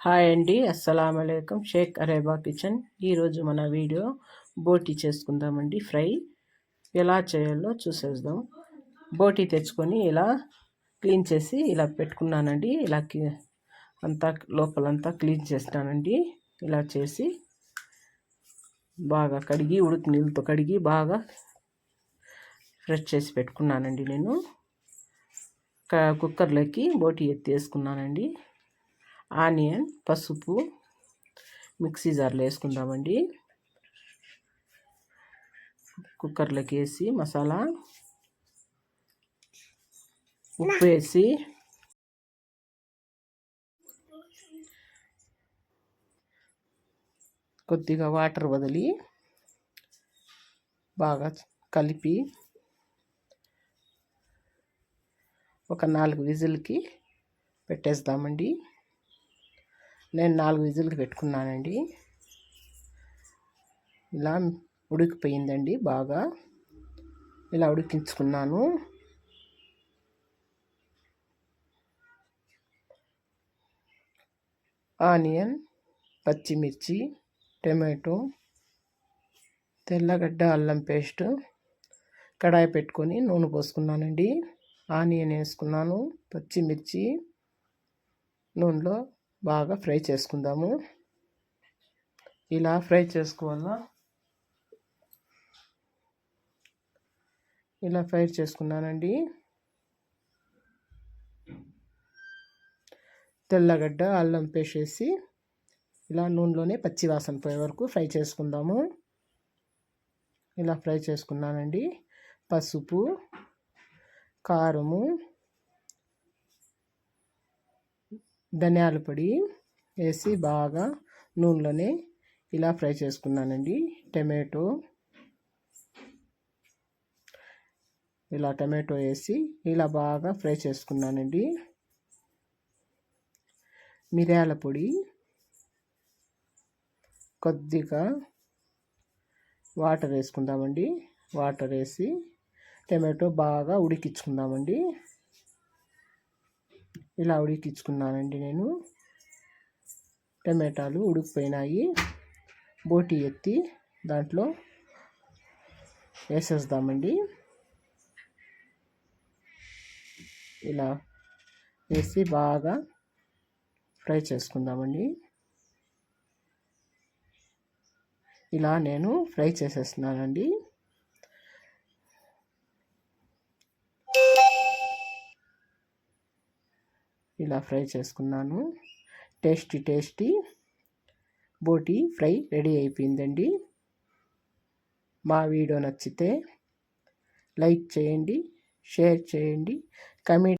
Hi అండి అస్సలం అయికం షేక్ అరేబా కిచెన్. ఈరోజు మన వీడియో బోటీ చేసుకుందామండి ఫ్రై. ఎలా చేయాలో చూసేద్దాం. బోటీ తెచ్చుకొని ఇలా క్లీన్ చేసి ఇలా పెట్టుకున్నానండి. ఇలా అంతా లోపలంతా క్లీన్ చేస్తానండి. ఇలా చేసి బాగా కడిగి ఉడికి నీళ్ళతో కడిగి బాగా ఫ్రెష్ చేసి పెట్టుకున్నానండి నేను. కుక్కర్లోకి బోటి ఎత్తి వేసుకున్నానండి ఆనియన్ పసుపు మిక్సీ జార్లో వేసుకుందామండి. కుక్కర్లోకి వేసి మసాలా ఉప్పు వేసి కొద్దిగా వాటర్ వదిలి బాగా కలిపి ఒక నాలుగు విజిల్కి పెట్టేస్తామండి. నేను నాలుగు విజిల్కి పెట్టుకున్నానండి. ఇలా ఉడికిపోయిందండి బాగా. ఇలా ఉడికించుకున్నాను. ఆనియన్ పచ్చిమిర్చి టమాటో తెల్లగడ్డ అల్లం పేస్ట్ కడాయి పెట్టుకొని నూనె పోసుకున్నానండి. ఆనియన్ వేసుకున్నాను పచ్చిమిర్చి నూనెలో బాగా ఫ్రై చేసుకుందాము. ఇలా ఫ్రై చేసుకోవాలా. ఇలా ఫ్రై చేసుకున్నానండి. తెల్లగడ్డ అల్లం పేసేసి ఇలా నూనెలోనే పచ్చివాసన పోయే వరకు ఫ్రై చేసుకుందాము. ఇలా ఫ్రై చేసుకున్నానండి. పసుపు కారము ధనియాల పొడి వేసి బాగా నూనెలోనే ఇలా ఫ్రై చేసుకున్నానండి. టమాటో. ఇలా టమాటో వేసి ఇలా బాగా ఫ్రై చేసుకున్నానండి. మిరియాల పొడి. కొద్దిగా వాటర్ వేసుకుందామండి. వాటర్ వేసి టమాటో బాగా ఉడికించుకుందామండి. ఇలా ఉడికించుకున్నానండి నేను. టమాటాలు ఉడికిపోయినాయి. బోటి ఎత్తి దాంట్లో వేసేద్దామండి. ఇలా వేసి బాగా ఫ్రై చేసుకుందామండి. ఇలా నేను ఫ్రై చేసేస్తున్నానండి. ఇలా ఫ్రై చేసుకున్నాను. టేస్టీ టేస్టీ బోటి ఫ్రై రెడీ అయిపోయిందండి. మా వీడియో నచ్చితే లైక్ చేయండి షేర్ చేయండి కమెంట్